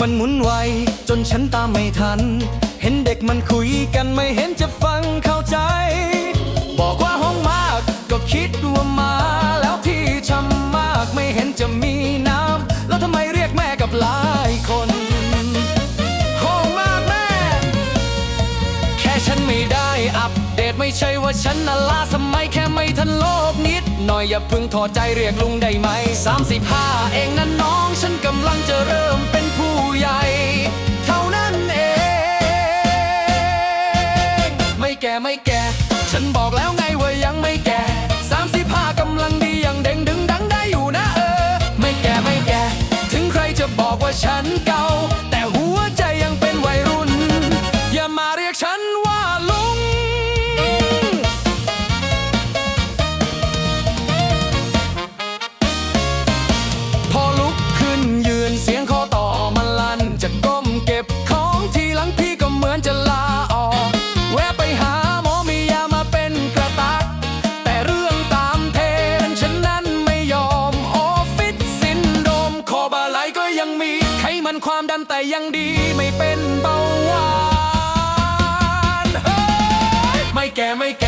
มันหมุนไว จนฉันตามไม่ทัน เห็นเด็กมันคุยกันไม่เห็นจะฟังเข้าใจ บอกว่าห้องมากก็คิดว่ามา แล้วที่ชำมากไม่เห็นจะมีน้ำ แล้วทำไมเรียกแม่กับหลายคนห้องมากแม่ แค่ฉันไม่ได้อัปเดตไม่ใช่ว่าฉันน่ะล้าสมัยแค่ไม่ทันโลกนิด หน่อยอย่าเพึ่งถอดใจเรียกลุงได้ไหม35เองนะน้องฉัน ฉันบอกแล้วไงว่ายังไม่แก่สามสิบห้ากำลังดียังเด้งดึงดังได้อยู่นะเออ ไม่แก่ไม่แก่ ถึงใครจะบอกว่าฉันเก่า มันความดันแต่ยังดีไม่เป็นเบาหวานเฮ้ยไม่แก่ไม่แก่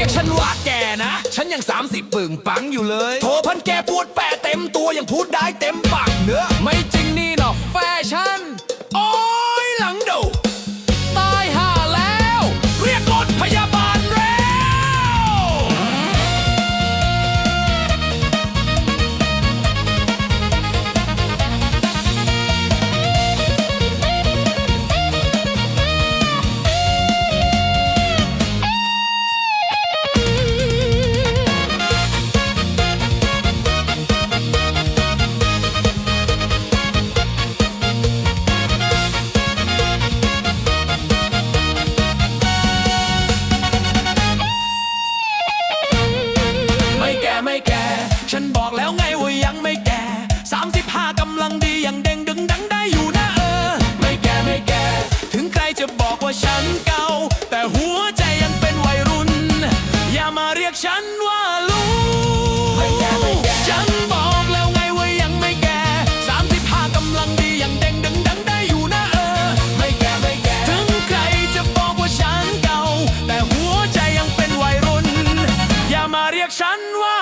รียกฉันว่าแกนะ ฉันยัง 30 ปึ่งปังอยู่เลย โทพันแกพูดแปะเต็มตัวยังพูดได้เต็มปากเนื้อไม่จริงนี่หรอกแฟชั่น โอ้ยหลังดู ว่าลูกฉันบอกแล้วไงว่ายังไม่แก่สามสิบห้ากำลังดียังเด้งดึงดังได้อยู่นะเออ ไม่แก่ไม่แก่ถึงใครจะบอกว่าฉันเก่า แต่หัวใจยังเป็นวัยรุ่น อย่ามาเรียกฉันว่า